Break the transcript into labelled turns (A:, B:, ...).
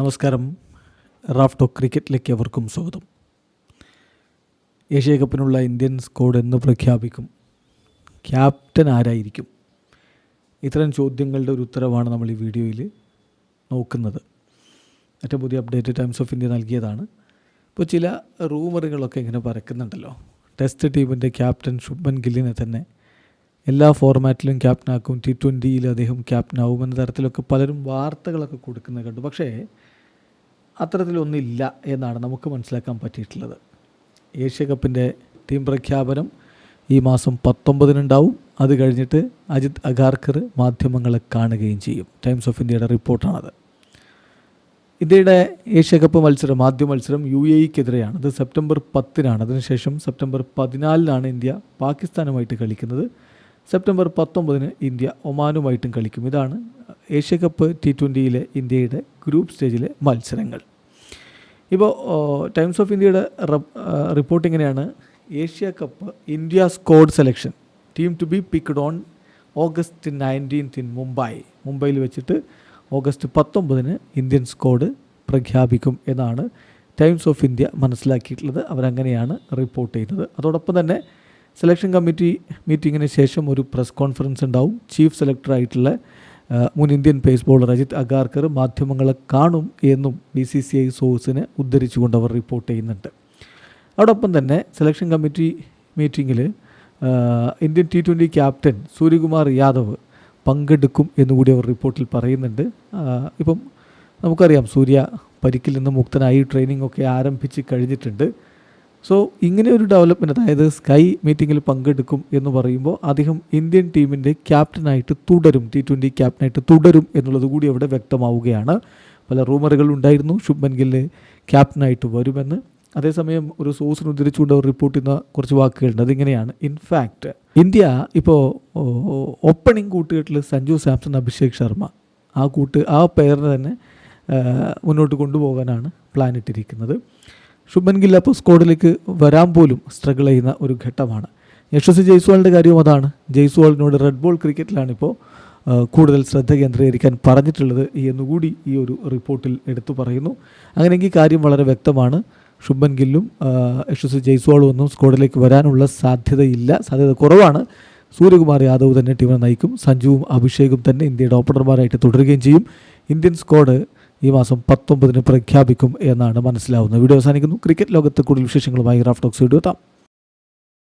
A: നമസ്കാരം. Raf talk ക്രിക്കറ്റിലേക്ക് അവർക്കും സ്വാഗതം. ഏഷ്യ കപ്പിനുള്ള ഇന്ത്യൻ സ്ക്വാഡ് എന്ന് പ്രഖ്യാപിക്കും. ക്യാപ്റ്റൻ ആരായിരിക്കും? ഇത്തരം ചോദ്യങ്ങളുടെ ഒരു ഉത്തരവാണ് നമ്മൾ ഈ വീഡിയോയിൽ നോക്കുന്നത്. ഏറ്റവും പുതിയ അപ്ഡേറ്റ് ടൈംസ് ഓഫ് ഇന്ത്യ നൽകിയതാണ്. ഇപ്പോൾ ചില റൂമറുകളൊക്കെ ഇങ്ങനെ പരക്കുന്നുണ്ടല്ലോ. ടെസ്റ്റ് ടീമിന്റെ ക്യാപ്റ്റൻ ശുഭൻ ഗില്ലിനെ തന്നെ എല്ലാ ഫോർമാറ്റിലും ക്യാപ്റ്റനാക്കും. ടി ട്വന്റിയിൽ അദ്ദേഹം ക്യാപ്റ്റനാവും എന്ന തരത്തിലൊക്കെ പലരും വാർത്തകളൊക്കെ കൊടുക്കുന്നത് കണ്ടു. പക്ഷേ അത്തരത്തിലൊന്നില്ല എന്നാണ് നമുക്ക് മനസ്സിലാക്കാൻ പറ്റിയിട്ടുള്ളത്. ഏഷ്യ കപ്പിന്റെ ടീം പ്രഖ്യാപനം ഈ മാസം പത്തൊമ്പതിനുണ്ടാവും. അത് കഴിഞ്ഞിട്ട് അജിത് അഗാർക്കർ മാധ്യമങ്ങളെ കാണുകയും ചെയ്യും. ടൈംസ് ഓഫ് ഇന്ത്യയുടെ റിപ്പോർട്ടാണത്. ഇന്ത്യയുടെ ഏഷ്യ കപ്പ് മത്സരം ആദ്യ മത്സരം യു എ ഇക്കെതിരെയാണ്. അത് സെപ്റ്റംബർ പത്തിനാണ്. അതിനുശേഷം സെപ്റ്റംബർ പതിനാലിനാണ് ഇന്ത്യ പാകിസ്ഥാനുമായിട്ട് കളിക്കുന്നത്. സെപ്റ്റംബർ പത്തൊമ്പതിന് ഇന്ത്യ ഒമാനുമായിട്ടും കളിക്കും. ഇതാണ് ഏഷ്യ കപ്പ് ടി ട്വന്റിയിലെ ഇന്ത്യയുടെ ഗ്രൂപ്പ് സ്റ്റേജിലെ മത്സരങ്ങൾ. ഇപ്പോൾ ടൈംസ് ഓഫ് ഇന്ത്യയുടെ റിപ്പോർട്ട് ഇങ്ങനെയാണ്. Asia cup India squad selection team to be picked on August nineteenth in Mumbai മുംബൈയിൽ വെച്ചിട്ട് ഓഗസ്റ്റ് പത്തൊമ്പതിന് ഇന്ത്യൻ സ്കോഡ് പ്രഖ്യാപിക്കും എന്നാണ് ടൈംസ് ഓഫ് ഇന്ത്യ മനസ്സിലാക്കിയിട്ടുള്ളത്. അവരങ്ങനെയാണ് റിപ്പോർട്ട് ചെയ്യുന്നത് അതോടൊപ്പം തന്നെ സെലക്ഷൻ കമ്മിറ്റി മീറ്റിങ്ങിന് ശേഷം ഒരു പ്രസ് കോൺഫറൻസ് ഉണ്ടാവും. ചീഫ് സെലക്ടറായിട്ടുള്ള മുൻ Indian pace bowler Ajit Agarkar മാധ്യമങ്ങളെ കാണും എന്നും ബി സി സി ഐ സോഴ്സിനെ ഉദ്ധരിച്ചുകൊണ്ട് അവർ റിപ്പോർട്ട് ചെയ്യുന്നുണ്ട്. അതോടൊപ്പം തന്നെ സെലക്ഷൻ കമ്മിറ്റി മീറ്റിങ്ങിൽ Indian T twenty captain Suryakumar Yadav പങ്കെടുക്കും എന്നുകൂടി അവർ റിപ്പോർട്ടിൽ പറയുന്നുണ്ട്. ഇപ്പം നമുക്കറിയാം സൂര്യ പരിക്കിൽ നിന്ന് മുക്തനായി ട്രെയിനിങ് ഒക്കെ ആരംഭിച്ച് കഴിഞ്ഞിട്ടുണ്ട്. സോ ഇങ്ങനെ ഒരു ഡെവലപ്മെന്റ് അതായത് സ്കൈ മീറ്റിങ്ങിൽ പങ്കെടുക്കും എന്ന് പറയുമ്പോൾ അദ്ദേഹം ഇന്ത്യൻ ടീമിന്റെ ക്യാപ്റ്റനായിട്ട് തുടരും ടി ട്വന്റി ക്യാപ്റ്റനായിട്ട് തുടരും എന്നുള്ളത് കൂടി അവിടെ വ്യക്തമാവുകയാണ്. പല റൂമറുകൾ ഉണ്ടായിരുന്നു ശുഭൻ ഗില്ല് ക്യാപ്റ്റനായിട്ട് വരുമെന്ന്. അതേസമയം ഒരു സോഴ്സിന് ഉദ്ധരിച്ചുകൊണ്ട് അവർ റിപ്പോർട്ട് ചെയ്യുന്ന കുറച്ച് വാക്കുകളുണ്ട്. അതിങ്ങനെയാണ്. ഇൻഫാക്റ്റ് ഇന്ത്യ ഇപ്പോൾ ഓപ്പണിംഗ് കൂട്ടുകെട്ടിൽ സഞ്ജു സാംസൺ അഭിഷേക് ശർമ്മ. ആ കൂട്ട് ആ പെയറിനെ തന്നെ മുന്നോട്ട് കൊണ്ടുപോകാനാണ് പ്ലാൻ ഇട്ടിരിക്കുന്നത്. ശുഭൻ ഗിൽ അപ്പോൾ സ്ക്വാഡിലേക്ക് വരാൻ പോലും സ്ട്രഗിൾ ചെയ്യുന്ന ഒരു ഘട്ടമാണ്. യശസ്വി ജയ്സ്വാളിന്റെ കാര്യവും അതാണ്. ജയ്സ്വാളിനോട് റെഡ് ബോൾ ക്രിക്കറ്റിലാണിപ്പോൾ കൂടുതൽ ശ്രദ്ധ കേന്ദ്രീകരിക്കാൻ പറഞ്ഞിട്ടുള്ളത് എന്നുകൂടി ഈ ഒരു റിപ്പോർട്ടിൽ എടുത്തു പറയുന്നു. അങ്ങനെയെങ്കിൽ കാര്യം വളരെ വ്യക്തമാണ്. ശുഭൻ ഗില്ലും യശസ്വി ജയ്സ്വാളും ഒന്നും സ്ക്വാഡിലേക്ക് വരാനുള്ള സാധ്യതയില്ല. സാധ്യത കുറവാണ്. സൂര്യകുമാർ യാദവ് തന്നെ ടീമിനെ നയിക്കും. സഞ്ജുവും അഭിഷേകും തന്നെ ഇന്ത്യയുടെ ഓപ്പണർമാരായിട്ട് തുടരുകയും ചെയ്യും. ഇന്ത്യൻ സ്ക്വാഡ് ഈ മാസം പത്തൊമ്പതിന് പ്രഖ്യാപിക്കും എന്നാണ് മനസ്സിലാവുന്നത്. വീഡിയോ അവസാനിക്കുന്നു. ക്രിക്കറ്റ് ലോകത്ത് കൂടുതൽ വിശേഷങ്ങളുമായി റാഫ്റ്റോക്സ് വീഡിയോ എത്താം.